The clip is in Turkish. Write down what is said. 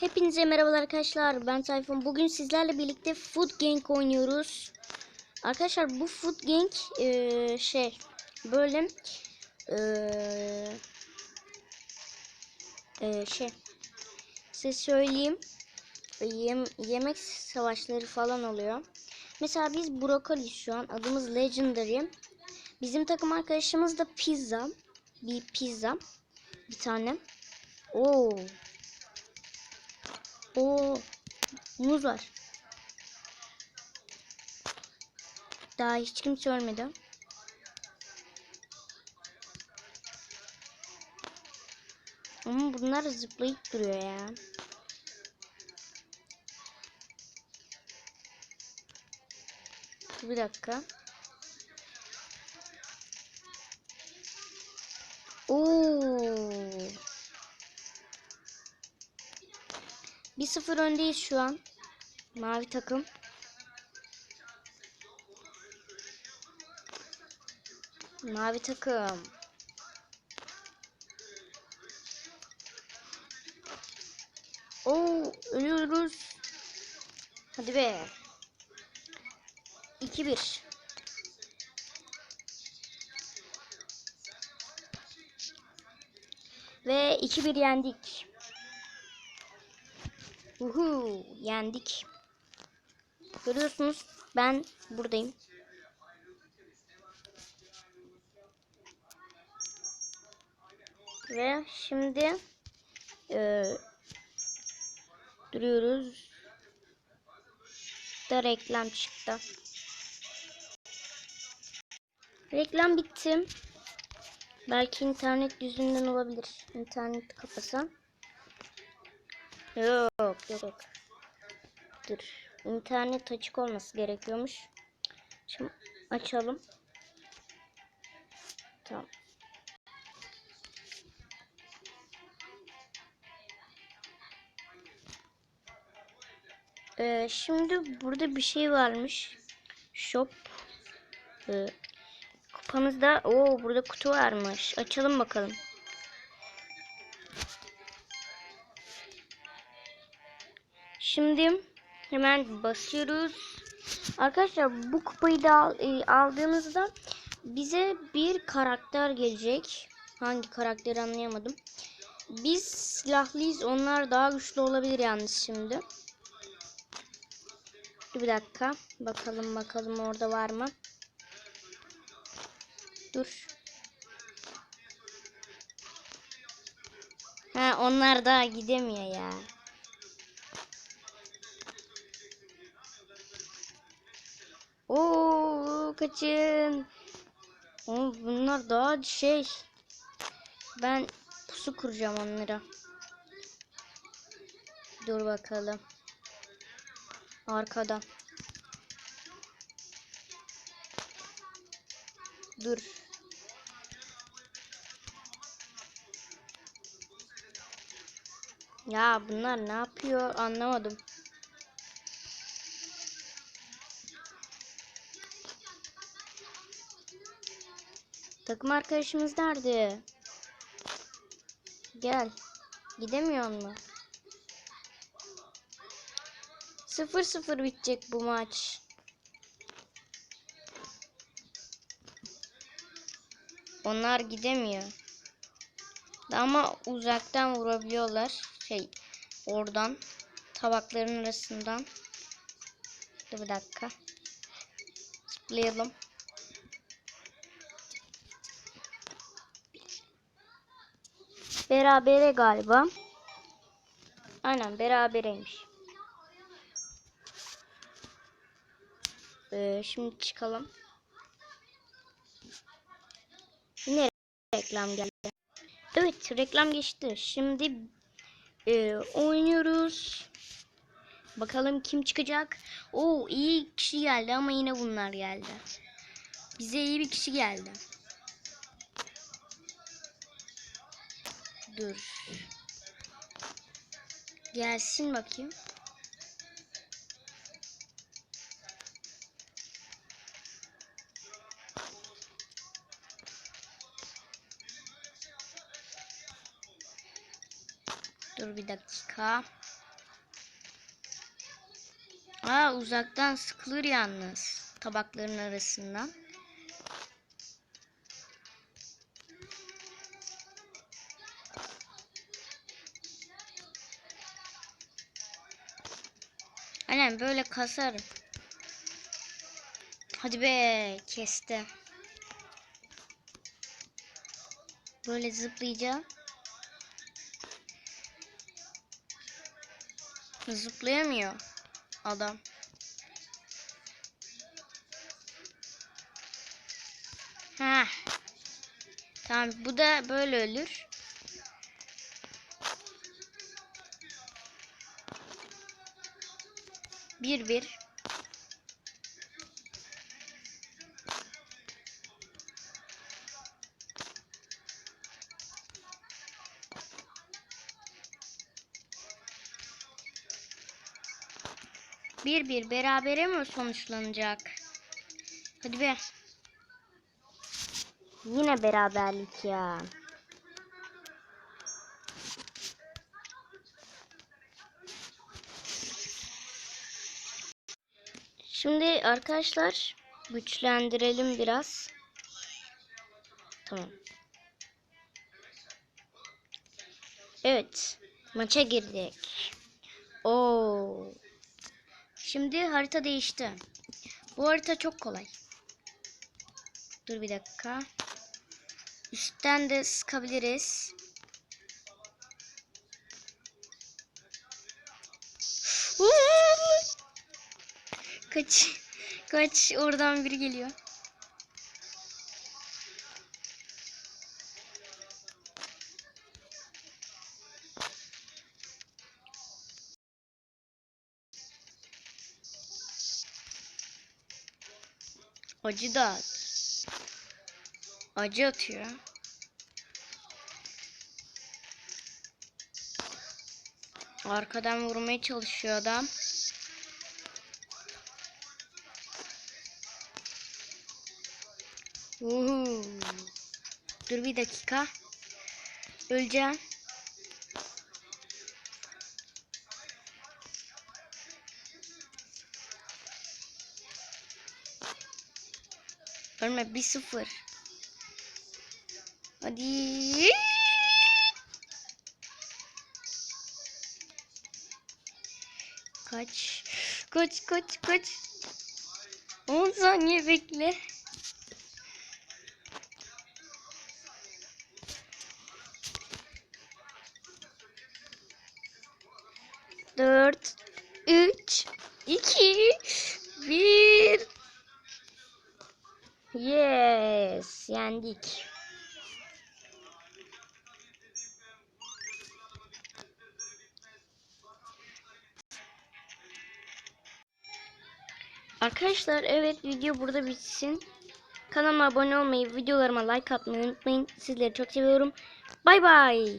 Hepinize merhabalar arkadaşlar. Ben Tayfun. Bugün sizlerle birlikte Food Gang oynuyoruz. Arkadaşlar bu Food Gang eee, şey böyle eee, eee, şey size söyleyeyim Yem- yemek savaşları falan oluyor. Mesela biz brokoli şu an adımız Legendary. Bizim takım arkadaşımız da pizza. Bir pizza. Bir tane. Oo. Oo. Muz var. Daha hiç kimse ölmedi. Ama bunlar zıplayıp duruyor ya. Bir dakika. Oo. 1-0 öndeyiz şu an. Mavi takım. Mavi takım. Oo, ölüyoruz. Hadi be. 2-1. Ve 2-1 yendik. Uhu, yendik. Görüyorsunuz ben buradayım. Ve şimdi e, duruyoruz. Da reklam çıktı. Reklam bitti. Belki internet yüzünden olabilir. İnternet kapasam. Yok yok yok. Dur. İnternet açık olması gerekiyormuş. Şimdi açalım. Tamam. Ee, şimdi burada bir şey varmış. Shop. Ee, kupamızda. Oo burada kutu varmış. Açalım bakalım. Şimdi hemen basıyoruz. Arkadaşlar bu kupayı da e, aldığımızda bize bir karakter gelecek. Hangi karakteri anlayamadım. Biz silahlıyız. Onlar daha güçlü olabilir yalnız şimdi. Dur bir dakika. Bakalım bakalım orada var mı? Dur. Ha onlar daha gidemiyor ya. Oo kaçın. Oo, bunlar daha şey. Ben pusu kuracağım onlara. Dur bakalım. Arkada. Dur. Ya bunlar ne yapıyor anlamadım. Takım arkadaşımız nerede? Gel. Gidemiyor mu? 0-0 bitecek bu maç. Onlar gidemiyor. Ama uzaktan vurabiliyorlar. Şey oradan tabakların arasından. Dur bir dakika. Zıplayalım. Berabere galiba. Aynen berabereymiş. Ee, şimdi çıkalım. Yine reklam geldi. Evet reklam geçti. Şimdi e, oynuyoruz. Bakalım kim çıkacak. Oo iyi kişi geldi ama yine bunlar geldi. Bize iyi bir kişi geldi. Dur. Gelsin bakayım. Dur bir dakika. Aa uzaktan sıkılır yalnız tabakların arasından. Aynen böyle kasarım. Hadi be kesti. Böyle zıplayacağım. Zıplayamıyor adam. Ha. Tamam bu da böyle ölür. Bir bir. Bir bir berabere mi sonuçlanacak? Hadi be. Yine beraberlik ya. Şimdi arkadaşlar güçlendirelim biraz. Tamam. Evet. Maça girdik. Oo. Şimdi harita değişti. Bu harita çok kolay. Dur bir dakika. Üstten de sıkabiliriz. Kaç. Kaç. Oradan biri geliyor. Acı da at. Acı atıyor. Arkadan vurmaya çalışıyor adam. Uhu. Dur bir dakika. Öleceğim. Ölme 1-0. Hadi. Kaç. Kaç kaç kaç. 10 saniye bekle. Dört, üç, iki, bir. Yes, yendik. Arkadaşlar evet video burada bitsin. Kanalıma abone olmayı, videolarıma like atmayı unutmayın. Sizleri çok seviyorum. Bay bay.